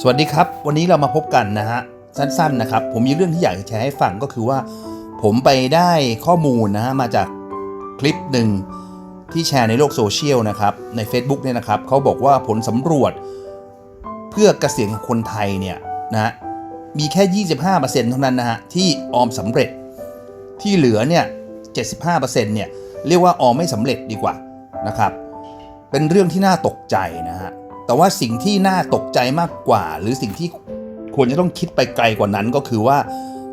สวัสดีครับ วันนี้เรามาพบกันนะฮะสั้นๆนะครับ ผมมีเรื่องที่อยากจะแชร์ให้ฟังก็คือว่า ผมไปได้ข้อมูลนะฮะมาจากคลิปหนึ่งที่แชร์ในโลกโซเชียลนะครับใน Facebook เนี่ยนะครับเขาบอกว่าผลสำรวจ เพื่อเกษียณของคนไทยเนี่ยนะฮะมีแค่ 25%เท่านั้นนะฮะที่ออมสำเร็จที่เหลือเนี่ย 75%เนี่ยเรียกว่าออมไม่สำเร็จดีกว่านะครับเป็นเรื่องที่น่าตกใจนะฮะ แต่ว่าสิ่งที่น่าตกใจมากกว่า หรือสิ่งที่ควรจะต้องคิดไปไกลกว่านั้นก็คือว่า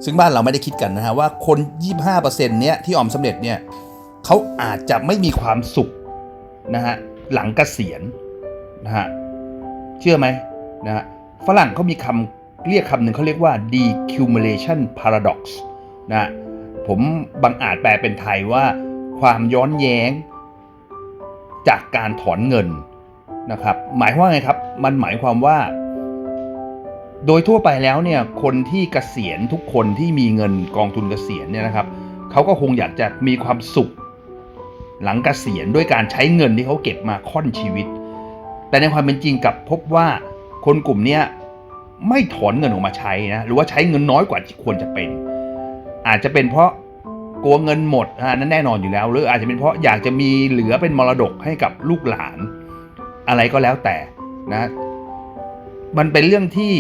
ซึ่งบ้านเราไม่ได้คิดกันนะฮะว่าคน 25%เนี้ยที่ออมสำเร็จเนี่ยเขาอาจจะไม่มีความสุขนะฮะหลังเกษียณนะฮะเชื่อไหมนะฮะฝรั่งเขามีคำเรียกคำหนึ่งเขาเรียกว่า decumulation paradox นะฮะผมบังอาจแปลเป็นไทยว่า ความย้อนแย้ง จากการถอนเงิน นะครับ หมายว่าไงครับ มันหมายความว่า โดยทั่วไปแล้วเนี่ย คนที่เกษียณทุกคนที่มีเงินกองทุนเกษียณเนี่ยนะครับเขาก็คงอยากจะมีความสุข หลังเกษียณด้วยการใช้เงินที่เขาเก็บมาค่อนชีวิต แต่ในความเป็นจริงกลับพบว่าคนกลุ่มนี้ไม่ถอนเงินออกมาใช้นะหรือว่าใช้เงินน้อยกว่าที่ควรจะเป็น อาจจะเป็นเพราะกลัวเงินหมดอ่านั้นแน่นอนอยู่แล้ว หรืออาจจะเป็นเพราะอยากจะมีเหลือเป็นมรดกให้กับลูกหลาน อะไรก็แล้วแต่นะ มันเป็นเรื่องที่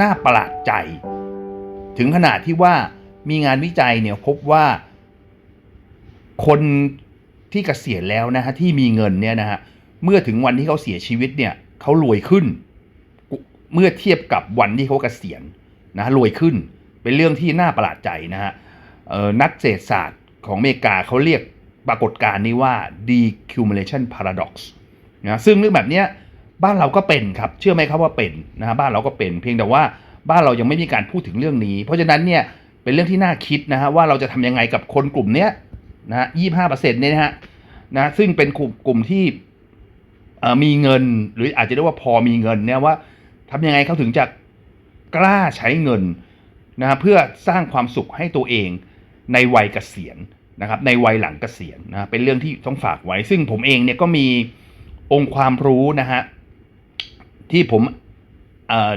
น่าประหลาดใจ ถึงขนาดที่ว่ามีงานวิจัยเนี่ยพบว่าคนที่เกษียณแล้วนะฮะที่มีเงินเนี่ยนะฮะเมื่อถึงวันที่เขาเสียชีวิตเนี่ยเขารวยขึ้น เมื่อเทียบกับวันที่เขาเกษียณนะรวยขึ้น เป็นเรื่องที่น่าประหลาดใจนะฮะนักเศรษฐศาสตร์ของอเมริกาเขาเรียกปรากฏการณ์นี้ว่า decumulation paradox นะซึ่งเรื่องแบบเนี้ยบ้านเราก็เป็นครับเชื่อไหมครับว่าเป็นนะฮะบ้านเราก็เป็น เพียงแต่ว่าบ้านเรายังไม่มีการพูดถึงเรื่องนี้ เพราะฉะนั้นเนี่ยเป็นเรื่องที่น่าคิดนะฮะว่าเราจะทำยังไงกับคนกลุ่มเนี้ยนะฮะยี่ห้าเปอร์เซ็นต์เนี่ยนะฮะนะซึ่งเป็นกลุ่มกลุ่มที่มีเงินหรืออาจจะเรียกว่าพอมีเงินเนี่ยว่าทำยังไงเขาถึงจะกล้าใช้เงินนะฮะเพื่อสร้างความสุขให้ตัวเองในวัยเกษียณนะครับในวัยหลังเกษียณนะเป็นเรื่องที่ต้องฝากไว้ ซึ่งผมเองเนี่ยก็มี องค์ความรู้นะฮะที่ผมอ่อ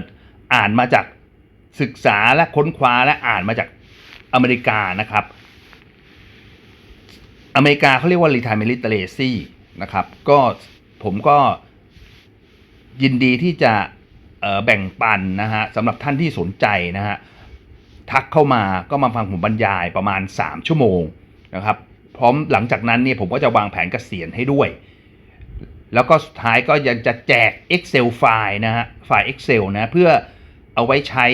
อ่านมาจากศึกษาและค้นคว้าและอ่านมาจากอเมริกานะครับ อเมริกาเขาเรียกว่า retirement literacy นะครับ ก็ผมก็ยินดีที่จะแบ่งปันนะฮะสำหรับท่านที่สนใจนะฮะทักเข้ามาก็มาฟังผมบรรยายประมาณ 3 ชั่วโมงนะครับ พร้อมหลังจากนั้นเนี่ยผมก็จะวางแผนเกษียณให้ด้วย แล้วก็สุดท้ายก็ยังจะแจก Excel ไฟล์นะฮะไฟล์ Excel นะเพื่อเอาไว้ใช้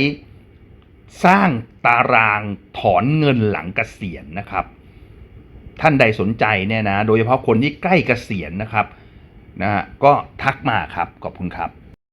สร้างตารางถอนเงินหลังเกษียณนะครับ ท่านใดสนใจเนี่ยนะโดยเฉพาะคนที่ใกล้เกษียณนะครับนะฮะก็ทักมาครับขอบคุณครับ